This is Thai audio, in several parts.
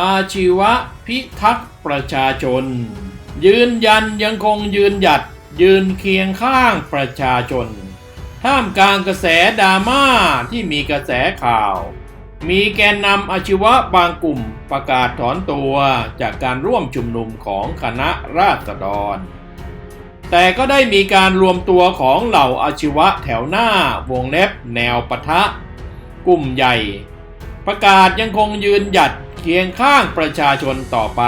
อาชีวะพิทักษ์ประชาชน ยืนยันยังคงยืนหยัดยืนเคียงข้างประชาชน ท่ามกลางกระแสดราม่าที่มีกระแสข่าว มีแกนนำอาชีวะบางกลุ่มประกาศถอนตัวจากการร่วมชุมนุมของคณะราษฎร แต่ก็ได้มีการรวมตัวของเหล่าอาชีวะแถวหน้าวงเล็บแนวปะทะ กลุ่มใหญ่ ประกาศยังคงยืนหยัด เคียงข้างประชาชนต่อไป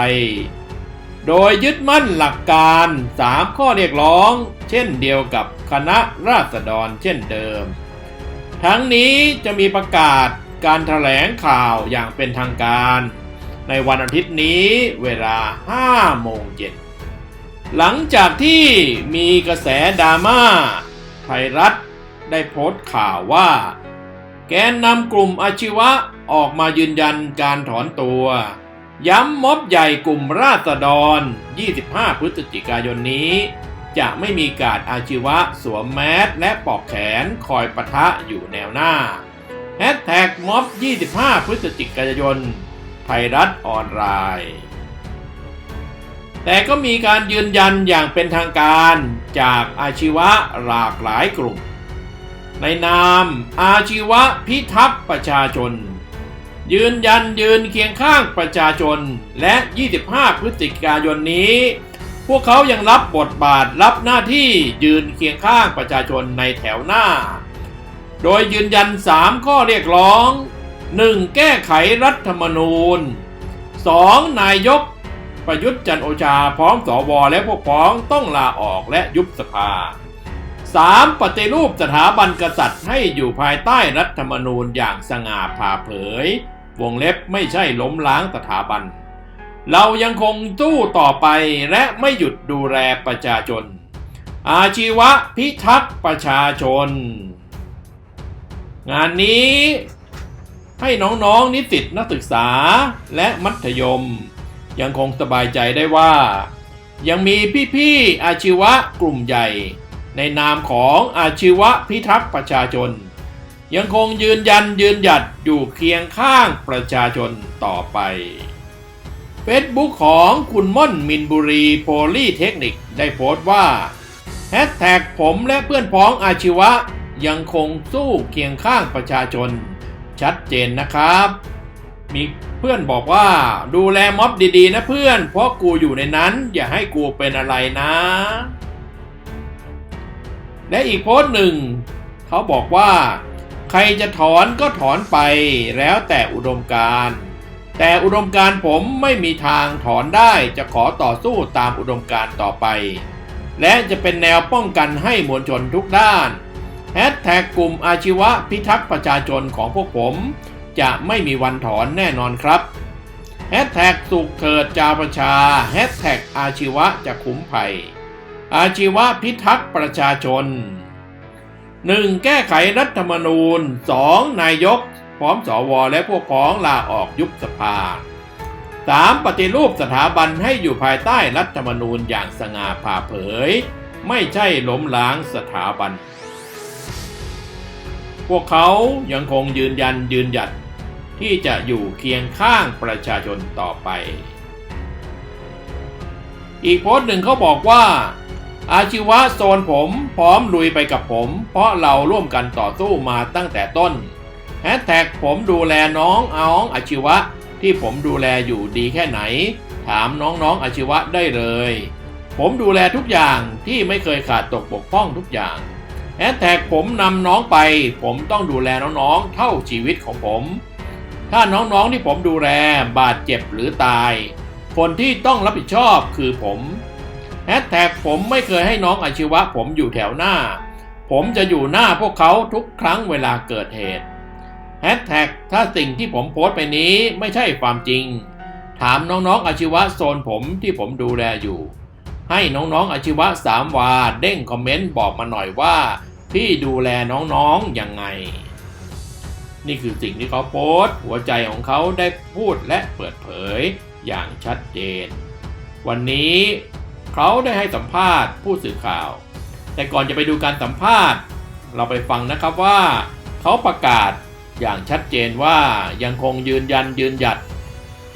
โดยยึดมั่นหลักการ 3 ข้อเรียกร้อง เช่นเดียวกับคณะราษฎรเช่นเดิม ทั้งนี้จะมีประกาศการถแถลงข่าวอย่างเป็นทางการ ในวันอาทิตย์นี้เวลา 5 โมงเย็น หลังจากที่มีกระแสดราม่า ไทยรัฐได้โพสต์ข่าวว่า แกนนำกลุ่มอาชีวะ ออกมายืนยันการถอนตัว ย้ำม็อบใหญ่กลุ่มราษฎร 25 พฤศจิกายนนี้ จะไม่มีการอาชีวะสวมแมสและปอกแขนคอยปะทะอยู่แนวหน้าแฮชแท็กม็อบ 25 พฤศจิกายน ไทยรัฐออนไลน์แต่ก็มีการยืนยันอย่างเป็นทางการจากอาชีวะหลากหลายกลุ่ม ในนามอาชีวะพิทักษ์ประชาชน ยืนยันยืนเคียงข้างประชาชน และ 25 พฤศจิกายนนี้ พวกเขายังรับบทบาทรับหน้าที่ยืนเคียงข้างประชาชนในแถวหน้า โดยยืนยัน 3 ข้อเรียกร้อง 1. แก้ไขรัฐธรรมนูญ 2. นายกประยุทธ์จันโอชาพร้อมสวและพวกพ้องต้องลาออกและยุบสภา 3. ปฏิรูปสถาบันกษัตริย์ให้อยู่ภายใต้รัฐธรรมนูญอย่างสง่าผ่าเผย วงเล็บไม่ใช่ล้มล้างสถาบัน เรายังคงสู้ต่อไปและไม่หยุดดูแลประชาชน อาชีวะพิทักษ์ประชาชน งานนี้ให้น้องๆนิสิตนักศึกษาและมัธยม ยังคงสบายใจได้ว่า ยังมีพี่ๆอาชีวะกลุ่มใหญ่ ในนามของอาชีวะพิทักษ์ประชาชน ยังคงยืนยันยืนหยัดอยู่เคียงข้างประชาชนต่อไปเฟซบุ๊กของคุณม่อนมินบุรีโพลีเทคนิคได้โพสต์ว่าแฮชแท็กผมและเพื่อนพ้องอาชีวะยังคงสู้เคียงข้างประชาชน ชัดเจนนะครับ มีเพื่อนบอกว่าดูแลม็อบดีๆนะเพื่อน เพราะกูอยู่ในนั้นอย่าให้กูเป็นอะไรนะ และอีกโพสต์หนึ่ง เขาบอกว่า ใครจะถอนก็ถอนไปแล้วแต่อุดมการแต่อุดมการผมไม่มีทางถอนได้จะขอต่อสู้ตามอุดมการต่อไป และจะเป็นแนวป้องกันให้มวลชนทุกด้านแฮชแท็กกลุ่มอาชีวะพิทักษ์ประชาชนของพวกผม จะไม่มีวันถอนแน่นอนครับแฮชแท็กสุขเถิดจาประชาแฮชแท็กอาชีวะจะคุ้มภัย อาชีวะพิทักษ์ประชาชน 1. แก้ไขรัฐธรรมนูญ 2. นายก พร้อมสวและพวกพ้องลาออกยุบสภา 3. ปฏิรูปสถาบันให้อยู่ภายใต้รัฐธรรมนูญอย่างสง่าผ่าเผย ไม่ใช่ล้มล้างสถาบัน พวกเขายังคงยืนยันยืนหยัดที่จะอยู่เคียงข้างประชาชนต่อไป อีกโพสต์หนึ่งเขาบอกว่า อาชีวะโซนผมพร้อมลุยไปกับผม เพราะเราร่วมกันต่อสู้มาตั้งแต่ต้นแฮชแท็กผมดูแลน้องอาองอาชีวะ ที่ผมดูแลอยู่ดีแค่ไหน ถามน้องๆออาชีวะได้เลย ผมดูแลทุกอย่างที่ไม่เคยขาดตกบกพร่องทุกอย่างแฮชแท็กผมนำน้องไป ผมต้องดูแลน้องๆ เท่าชีวิตของผม ถ้าน้องๆที่ผมดูแลบาดเจ็บหรือตาย คนที่ต้องรับผิดชอบคือผม ชแท็กผมไม่เคยให้น้องอาชีวะ ผมอยู่แถวหน้า ผมจะอยู่หน้าพวกเขาทุกครั้งเวลาเกิดเหตุแฮชแท็กถ้าสิ่งที่ผมโพสต์ไปนี้ไม่ใช่ความจริง ถามน้องๆอาชีวะโซนผมที่ผมดูแลอยู่ ให้น้องๆอาชีวะสามวาเด้งคอมเมนต์บอกมาหน่อยว่าพี่ดูแลน้องๆยังไง นี่คือสิ่งที่เขาโพสต์ หัวใจของเขาได้พูดและเปิดเผยอย่างชัดเจน วันนี้ เขาได้ให้สัมภาษณ์ผู้สื่อข่าว แต่ก่อนจะไปดูการสัมภาษณ์ เราไปฟังนะครับว่า เขาประกาศอย่างชัดเจนว่ายังคงยืนยันยืนหยัด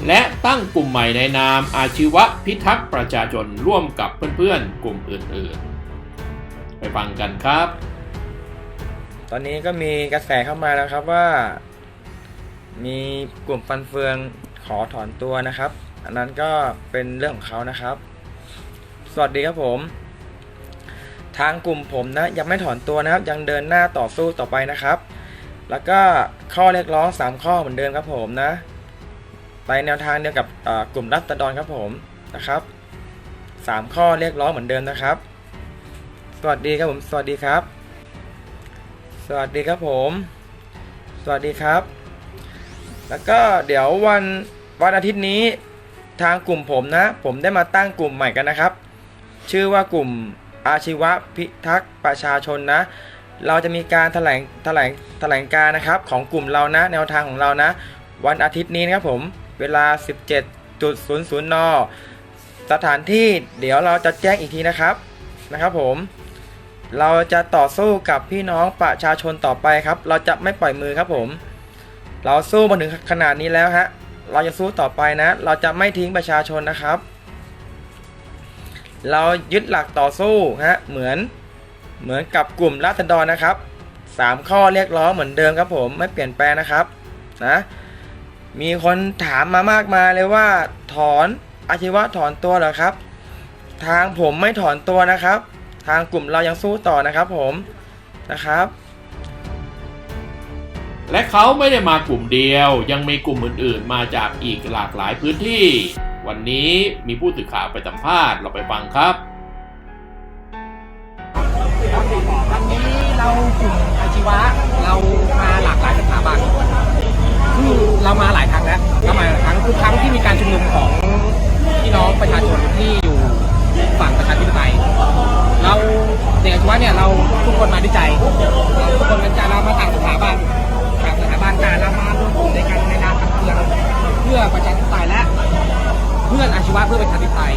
และตั้งกลุ่มใหม่ในนามอาชีวะพิทักษ์ประชาชนร่วมกับเพื่อนๆ กลุ่มอื่นๆ ไปฟังกันครับ ตอนนี้ก็มีกระแสเข้ามาแล้วครับว่า มีกลุ่มฟันเฟืองขอถอนตัวนะครับ อันนั้นก็เป็นเรื่องของเขานะครับ สวัสดีครับผม ทางกลุ่มผมนะยังไม่ถอนตัวนะครับ ยังเดินหน้าต่อสู้ต่อไปนะครับ แล้วก็ข้อเรียกร้อง 3 ข้อเหมือนเดิมครับผมนะไปแนวทางเดียวกับกลุ่มรัฐดรครับผมนะครับ 3 ข้อเรียกร้องเหมือนเดิมนะครับ สวัสดีครับผม สวัสดีครับ สวัสดีครับผม สวัสดีครับ แล้วก็เดี๋ยววันวันอาทิตย์นี้ทางกลุ่มผมนะ ผมได้มาตั้งกลุ่มใหม่กันนะครับ ชื่อว่ากลุ่มอาชีวะพิทักษ์ประชาชนนะ เราจะมีการแถลงแถลงแถลงการนะครับของกลุ่มเรานะ แนวทางของเรานะ วันอาทิตย์นี้นะครับผมเวลา 17.00 น สถานที่เดี๋ยวเราจะแจ้งอีกทีนะครับนะครับผมเราจะต่อสู้กับพี่น้องประชาชนต่อไปครับ เราจะไม่ปล่อยมือครับผม เราสู้มาถึงขนาดนี้แล้วฮะ เราจะสู้ต่อไปนะ เราจะไม่ทิ้งประชาชนนะครับ เรายึดหลักต่อสู้ฮะเหมือนเหมือนกับกลุ่มราษฎรนะครับสามข้อเรียกร้องเหมือนเดิมครับผมไม่เปลี่ยนแปลงนะครับนะมีคนถามมามากมายเลยว่าถอนอาชีวะถอนตัวเหรอครับ ทางผมไม่ถอนตัวนะครับ ทางกลุ่มเรายังสู้ต่อนะครับผมนะครับ และเขาไม่ได้มากลุ่มเดียว ยังมีกลุ่มอื่น ๆ มาจากอีกหลากหลายพื้นที่ วันนี้มีผู้สื่อข่าวไปสัมภาษณ์เราไปฟังครับวันนี้เรากลุ่มอาชีวะเรามาหลากหลายสถาบันคือเรามาหลายครั้งแล้วเรามาหลายครั้งทุกครั้งที่มีการชุมนุมของพี่น้องประชาชนที่อยู่ฝั่งประชาธิปไตยเราเด็กอาชีวะเนี่ยเราทุกคนมาด้วยใจทุกคนเป็นใจเรามาต่างสถาบันต่างสถาบันแต่เรามา เพื่อนอาชีวะเพื่อประชาธิปไตย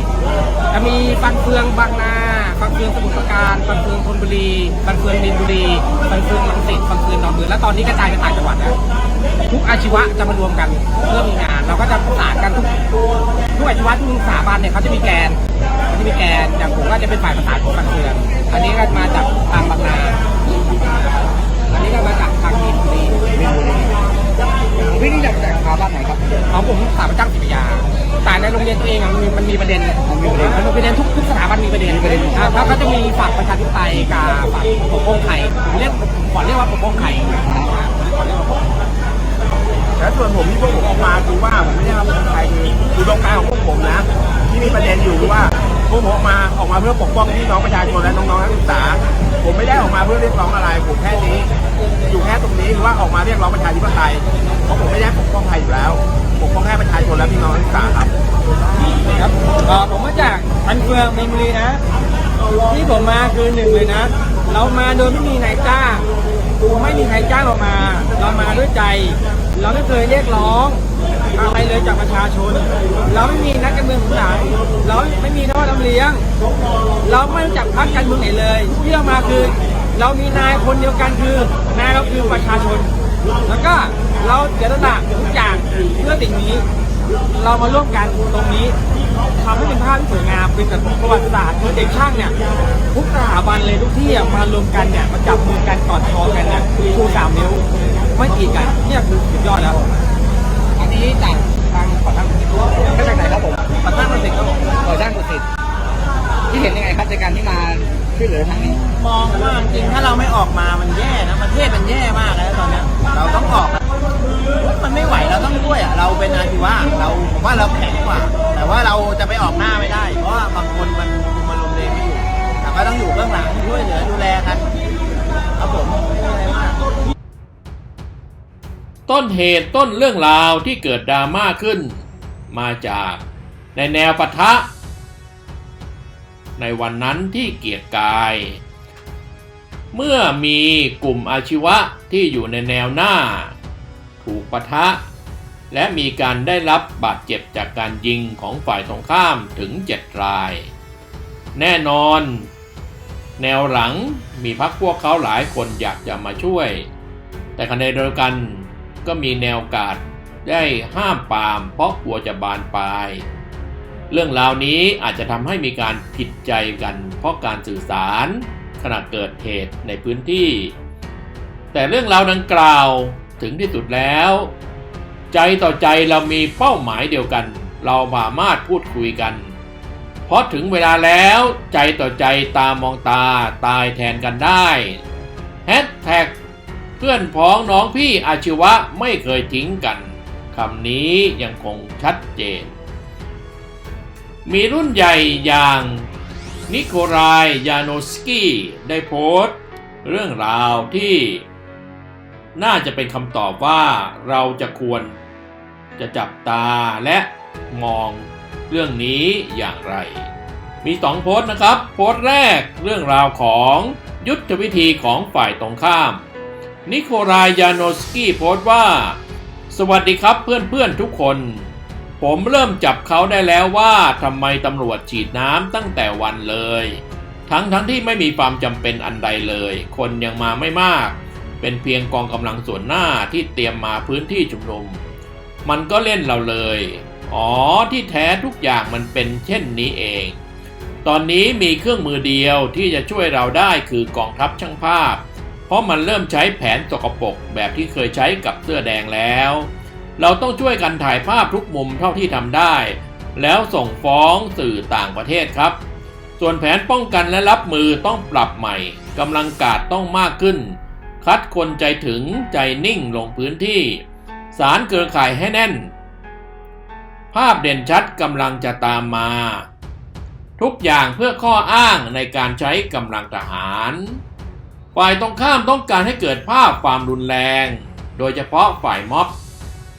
จะมีฟันเฟืองบางนาฟันเฟืองสมุทรปราการฟันเฟืองธนบุรีฟันเฟืองมินบุรีฟันเฟืองลังสิตฟันเฟืองดอนเมือและตอนนี้กระจายไปต่างจังหวัดแล้วทุกอาชีวะจะมารวมกันเพื่อมีงาน เราก็จะประสานกันทุกทุกอาชีวะทุกสถาบันเนี่ยเขาจะมีแกนเขาจะมีแกนอย่างผมก็จะเป็นฝ่ายประสานของฟันเฟืองอันนี้ก็มาจากทางบางนาอันนี้ก็มาจากทางมินบุรีมินบุรี พี่นี่อยากจากสถาบันไหนครับของผมสถาบันจ้างศิริยาแต่ในโรงเรียนตัวเองอะมันมีมันมีประเด็นมันมีประเด็นทุกทุกสถาบันมีประเด็นประเด็นแล้วก็จะมีฝั่งประชาธิปไตยกับฝั่งปกป้องไข่ผมเรียกผมขอเรียกว่าปกป้องไข่ขอเรียกว่าปกป้งแล้วส่วนผมที่พวกผมออกมาคือว่าผมไม่ได้ทำของใครคือคือตรงกลางของพวกผมนะ ที่มีประเด็นอยู่คือว่า พวกผมออกมาออกมาเพื่อปกป้องพี่น้องประชาชนและน้องๆนักศึกษา ผมไม่ได้ออกมาเพื่อเรียกร้องอะไร ผมแค่นี้ อยู่แค่ตรงนี้คือว่าออกมาเรียกร้องประชาธิปไตยเพราะผมไม่ได้ปกป้องใครอยู่แล้วปกป้องแค่ประชาชนและพี่น้องนักศึกษาครับครับผมมาจากพันเฟืองมีนบุรีนะที่ผมมาคือหนึ่งเลยนะ เรามาโดยไม่มีนายจ้างไม่มีใครจ้างเรามา เรามาด้วยใจ เราไม่เคยเรียกร้องอะไรเลยจากประชาชน เราไม่มีนักการเมืองของหลังเราไม่มีท่อลำเลี้ยง เราไม่รู้จักพรรคการเมืองไหนเลยที่เรามาคือเรามีนายคนเดียวกันคือนายเราคือประชาชน แล้วก็เราเสียสละทุกอย่างเพื่อสิ่งนี้ เรามาร่วมกันตรงนี้ทำให้เป็นภาพที่สวยงามเป็นแบบประวัติศาสตร์คือเด็กช่างเนี่ยทุกสถาบันเลยทุกที่มารวมกันเนี่ยมาจับมือกันกอดคอกันเนี่ยชูสามนิ้ว ไม่กีดกันเนี่ยคือสุดยอดแล้วอันนี้จากทางขอทางสิทธิ์มาจากไหนครับผมขอทางสิทธิ์ครับผมเปิดด้านกุศิษที่เห็นยังไงครับในการที่มาช่วยเหลือทางนี้ มองว่าจริงๆถ้าเราไม่ออกมามันแย่นะประเทศมันแย่มากแล้วตอนเนี้ยเราต้องออกอะมันไม่ไหวเราต้องด้วยอะเราเป็นอาชีวะเราผมว่าเราแข็งกว่า แต่ว่าเราจะไปออกหน้าไม่ได้ เพราะว่าบางคนมันคุมอารมณ์เองไม่อยู่แต่ก็ต้องอยู่เบื้องหลังช่วยเหลือดูแลกันครับผม ต้นเหตุต้นเรื่องราวที่เกิดดราม่าขึ้น มาจากในแนวปะทะ ในวันนั้นที่เกียรติกาย เมื่อมีกลุ่มอาชีวะที่อยู่ในแนวหน้า ถูกปะทะ และมีการได้รับบาดเจ็บจากการยิงของฝ่ายตรงข้ามถึง7ราย แน่นอน แนวหลังมีพักพวกเขาหลายคนอยากจะมาช่วย แต่ขณะเดียวกัน ก็มีแนวกาดได้ห้ามปามเพราะกลัวจะบานปลาย เรื่องราวนี้อาจจะทำให้มีการผิดใจกัน เพราะการสื่อสารขณะเกิดเหตุในพื้นที่ แต่เรื่องราวดังกล่าวถึงที่สุดแล้ว ใจต่อใจเรามีเป้าหมายเดียวกัน เราสามารถพูดคุยกันเพราะถึงเวลาแล้วใจต่อใจตามองตาตายแทนกันได้แฮชแท็ก เพื่อนพ้องน้องพี่อาชีวะไม่เคยทิ้งกันคำนี้ยังคงชัดเจน มีรุ่นใหญ่อย่างนิโคลายยานอสกี้ได้โพสต์ เรื่องราวที่ น่าจะเป็นคำตอบว่าเราจะควรจะจับตาและมองเรื่องนี้อย่างไร มีสองโพสต์นะครับ โพสต์แรกเรื่องราวของยุทธวิธีของฝ่ายตรงข้าม นิโคลายยานสกี้โพสต์ว่า สวัสดีครับเพื่อนๆทุกคน ผมเริ่มจับเขาได้แล้วว่าทำไมตำรวจฉีดน้ำตั้งแต่วันเลย ทั้งทั้งที่ไม่มีความจำเป็นอันใดเลย คนยังมาไม่มาก เป็นเพียงกองกำลังส่วนหน้าที่เตรียมมาพื้นที่ชุมนุม มันก็เล่นเราเลย อ๋อที่แท้ทุกอย่างมันเป็นเช่นนี้เอง ตอนนี้มีเครื่องมือเดียวที่จะช่วยเราได้คือกองทัพช่างภาพ เพราะมันเริ่มใช้แผนสกปรกแบบที่เคยใช้กับเสื้อแดงแล้ว เราต้องช่วยกันถ่ายภาพทุกมุมเท่าที่ทำได้ แล้วส่งฟ้องสื่อต่างประเทศครับ ส่วนแผนป้องกันและรับมือต้องปรับใหม่กำลังกาดต้องมากขึ้น คัดคนใจถึงใจนิ่งลงพื้นที่ สารเครือข่ายให้แน่น ภาพเด่นชัดกำลังจะตามมา ทุกอย่างเพื่อข้ออ้างในการใช้กำลังทหาร ฝ่ายตรงข้ามต้องการให้เกิดภาพความรุนแรง โดยเฉพาะฝ่ายม็อบ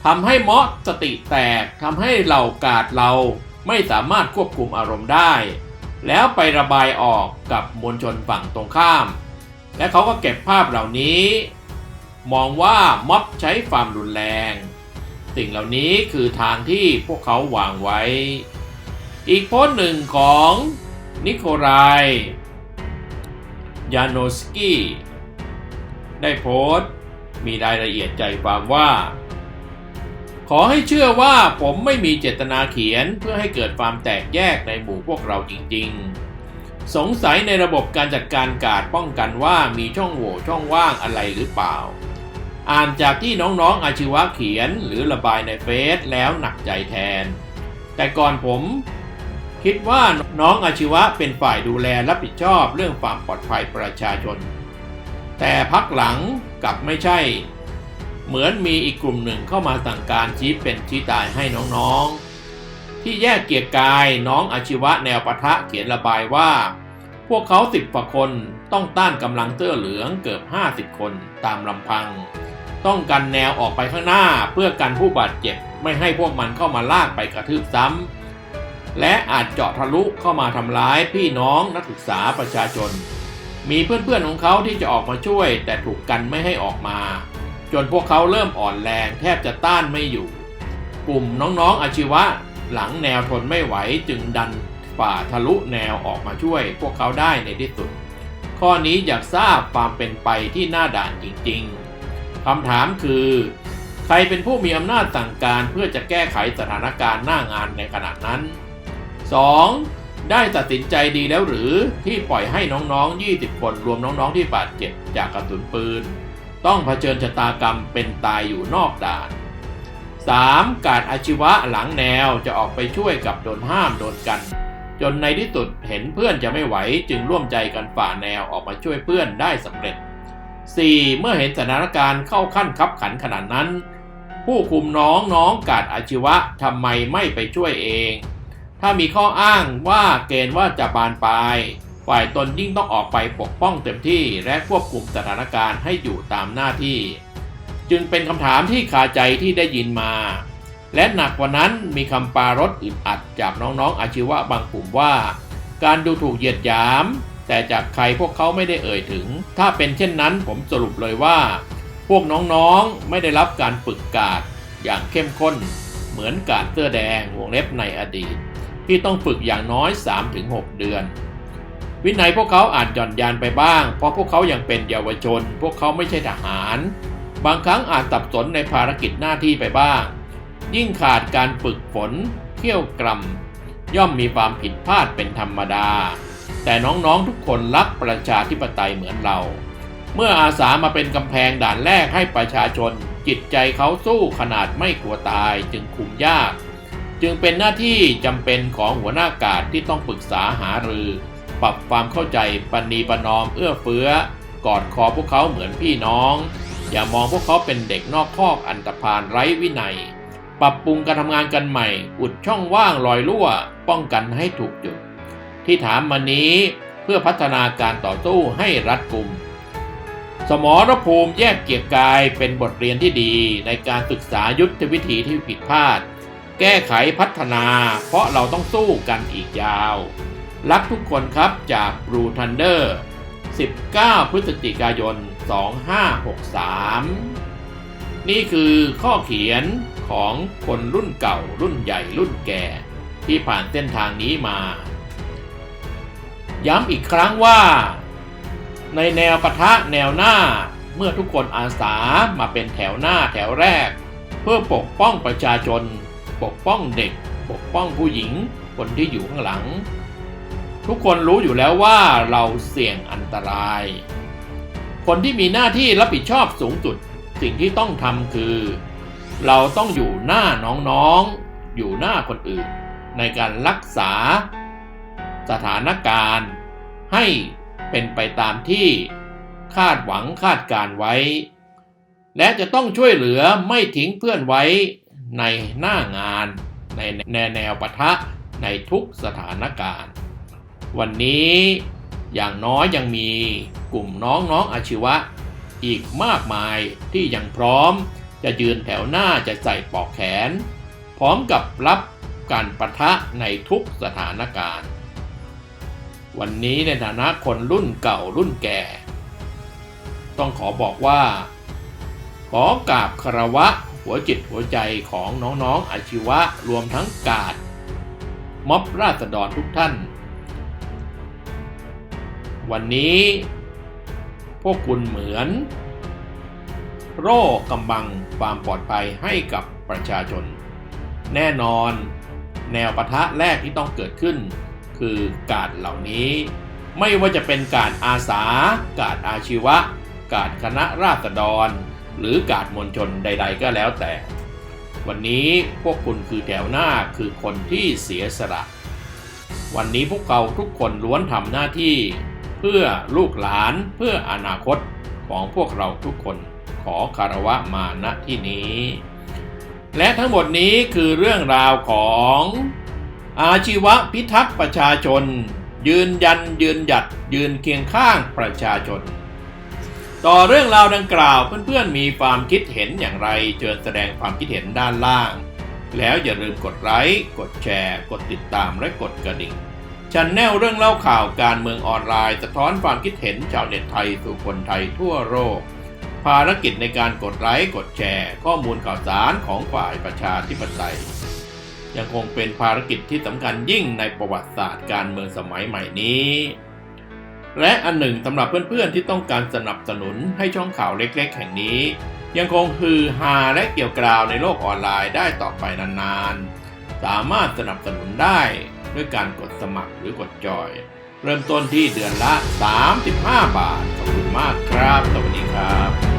ทำให้ม็อบสติแตกทำให้เหล่ากาดเราไม่สามารถควบคุมอารมณ์ได้ แล้วไประบายออกกับมวลชนฝั่งตรงข้าม และเขาก็เก็บภาพเหล่านี้ มองว่าม็อบใช้ความรุนแรง สิ่งเหล่านี้คือทางที่พวกเขาวางไว้ อีกโพสต์หนึ่งของนิโคลาย ยานอสกี้ ได้โพสต์ มีรายละเอียดใจความว่า ขอให้เชื่อว่าผมไม่มีเจตนาเขียนเพื่อให้เกิดความแตกแยกในหมู่พวกเราจริง ๆ สงสัยในระบบการจัดการการป้องกันว่ามีช่องโหว่ช่องว่างอะไรหรือเปล่า อ่านจากที่น้องๆอาชีวะเขียนหรือระบายในเฟซแล้วหนักใจแทน แต่ก่อนผม คิดว่าน้องอาชีวะเป็นฝ่ายดูแลรับผิดชอบเรื่องความปลอดภัยประชาชน แต่พักหลังกลับไม่ใช่ เหมือนมีอีกกลุ่มหนึ่งเข้ามาสั่งการชี้เป็นชี้ตายให้น้องๆ ที่แยกเกียรกายน้องอาชีวะแนวปะทะเขียนระบายว่า พวกเขาสิบกว่าคนต้องต้านกำลังเสื้อเหลืองเกือบ 50 คนตามลำพัง ต้องกันแนวออกไปข้างหน้าเพื่อกันผู้บาดเจ็บไม่ให้พวกมันเข้ามาลากไปกระทืบซ้ำ และอาจเจาะทะลุเข้ามาทำร้ายพี่น้องนักศึกษาประชาชน มีเพื่อนๆของเขาที่จะออกมาช่วย แต่ถูกกันไม่ให้ออกมา จนพวกเขาเริ่มอ่อนแรงแทบจะต้านไม่อยู่ กลุ่มน้องๆอาชีวะหลังแนวทนไม่ไหวจึงดันฝ่าทะลุแนวออกมาช่วย พวกเขาได้ในที่สุด ข้อนี้อยากทราบความเป็นไปที่หน้าด่านจริงๆคำถามคือ ใครเป็นผู้มีอำนาจสั่งการเพื่อจะแก้ไขสถานการณ์หน้างานในขณะนั้น 2. ได้ตัดสินใจดีแล้วหรือที่ปล่อยให้น้องๆ 20 คนรวมน้องๆ ที่บาดเจ็บจากกระสุนปืน ต้องเผชิญชะตากรรมเป็นตายอยู่นอกด่าน 3. การอาชีวะหลังแนวจะออกไปช่วยกับโดนห้ามโดนกัน จนในที่สุดเห็นเพื่อนจะไม่ไหวจึงร่วมใจกันฝ่าแนวออกมาช่วยเพื่อนได้สำเร็จ 4. เมื่อเห็นสถานการณ์เข้าขั้นคับขันขนาดนั้น ผู้คุมน้องน้องกาดอาชีวะทำไมไม่ไปช่วยเอง ถ้ามีข้ออ้างว่าเกณฑ์ว่าจะบานปลาย ฝ่ายตนยิ่งต้องออกไปปกป้องเต็มที่และควบคุมสถานการณ์ให้อยู่ตามหน้าที่ จึงเป็นคำถามที่คาใจที่ได้ยินมา และหนักกว่านั้นมีคำปารถอึดอัดจากน้องๆอาชีวะบางกลุ่มว่า การดูถูกเหยียดหยาม แต่จากใครพวกเขาไม่ได้เอ่ยถึง ถ้าเป็นเช่นนั้นผมสรุปเลยว่า พวกน้องๆไม่ได้รับการฝึกกาดอย่างเข้มข้น เหมือนกาดเสื้อแดงวงเล็บในอดีต ที่ต้องฝึกอย่างน้อย 3-6 เดือน วินัยพวกเขาอาจหย่อนยานไปบ้าง เพราะพวกเขายังเป็นเยาวชน พวกเขาไม่ใช่ทหาร บางครั้งอาจสับสนในภารกิจหน้าที่ไปบ้าง ยิ่งขาดการฝึกฝนเขี่ยวกรำย่อมมีความผิดพลาดเป็นธรรมดา แต่น้องๆทุกคนรักประชาธิปไตยเหมือนเรา เมื่ออาสามาเป็นกำแพงด่านแรกให้ประชาชน จิตใจเขาสู้ขนาดไม่กลัวตายจึงคุมยาก จึงเป็นหน้าที่จำเป็นของหัวหน้ากาศที่ต้องปรึกษาหารือ ปรับความเข้าใจปณีประนอมเอื้อเฟื้อกอดคอพวกเขาเหมือนพี่น้อง อย่ามองพวกเขาเป็นเด็กนอกคอกอันตรพานไร้วินัย ปรับปรุงการทำงานกันใหม่ อุดช่องว่างลอยรั่ว ป้องกันให้ถูกจุด ที่ถามมานี้เพื่อพัฒนาการต่อสู้ให้รัดกุม สมรภูมิแยกเกียรกายเป็นบทเรียนที่ดีในการศึกษายุทธวิธีที่ผิดพลาด แก้ไขพัฒนา เพราะเราต้องสู้กันอีกยาว รักทุกคนครับจาก Blue Thunder 19 พฤศจิกายน 2563 นี่คือข้อเขียนของคนรุ่นเก่ารุ่นใหญ่รุ่นแก่ ที่ผ่านเส้นทางนี้มา ย้ำอีกครั้งว่า ในแนวปะทะแนวหน้าเมื่อทุกคนอาสามาเป็นแถวหน้าแถวแรก เพื่อปกป้องประชาชน ปกป้องเด็ก ปกป้องผู้หญิง คนที่อยู่ข้างหลัง ทุกคนรู้อยู่แล้วว่าเราเสี่ยงอันตราย คนที่มีหน้าที่รับผิดชอบสูงสุดสิ่งที่ต้องทำคือ เราต้องอยู่หน้าน้องๆ อยู่หน้าคนอื่น ในการรักษา สถานการณ์ ให้เป็นไปตามที่คาดหวังคาดการไว้ และจะต้องช่วยเหลือไม่ทิ้งเพื่อนไว้ ในหน้างาน ในแนวปะทะในทุกสถานการณ์ วันนี้อย่างน้อยยังมีกลุ่มน้องน้องๆอาชีวะ อีกมากมายที่ยังพร้อมจะยืนแถวหน้าจะใส่ปอกแขน พร้อมกับรับการปะทะในทุกสถานการณ์ วันนี้ในฐานะคนรุ่นเก่ารุ่นแก่ ต้องขอบอกว่า ขอกราบคารวะ หัวจิตหัวใจของน้องๆอาชีวะรวมทั้งกาดม็อบราษฎรทุกท่าน วันนี้ พวกคุณเหมือน โร่กำบังความปลอดภัยให้กับประชาชน แน่นอน แนวปะทะแรกที่ต้องเกิดขึ้น คือการเหล่านี้ ไม่ว่าจะเป็นการอาสา การอาชีวะ การคณะราษฎร หรือการมวลชนใด ๆ ก็แล้วแต่ วันนี้พวกคุณคือแถวหน้าคือคนที่เสียสละ วันนี้พวกเราทุกคนล้วนทำหน้าที่ เพื่อลูกหลานเพื่ออนาคตของพวกเราทุกคนขอคารวะมาณที่นี้ และทั้งหมดนี้คือเรื่องราวของอาชีวะพิทักษ์ประชาชน ยืนยันยืนหยัดยืนเคียงข้างประชาชน ต่อเรื่องราวดังกล่าวเพื่อนๆมีความคิดเห็นอย่างไรเชิญแสดงความคิดเห็นด้านล่าง แล้วอย่าลืมกดไลค์กดแชร์ กดติดตามและกดกระดิ่งชันแนลเรื่องเล่าข่าวการเมืองออนไลน์สะท้อนความคิดเห็นชาวเน็ตไทยสู่คนไทยทั่วโลกภารกิจในการกดไลค์กดแชร์ ข้อมูลข่าวสารของฝ่ายประชาธิปไตย ยังคงเป็นภารกิจที่สำคัญยิ่งในประวัติศาสตร์การเมืองสมัยใหม่นี้ และอันหนึ่งสำหรับเพื่อนๆที่ต้องการสนับสนุนให้ช่องข่าวเล็กๆ แห่งนี้ ยังคงฮือฮาและเกี่ยวกราวในโลกออนไลน์ได้ต่อไปนานๆ สามารถสนับสนุนได้ด้วยการกดสมัครหรือกดจอย เริ่มต้นที่เดือนละ 35 บาท ขอบคุณมากครับ สวัสดีครับ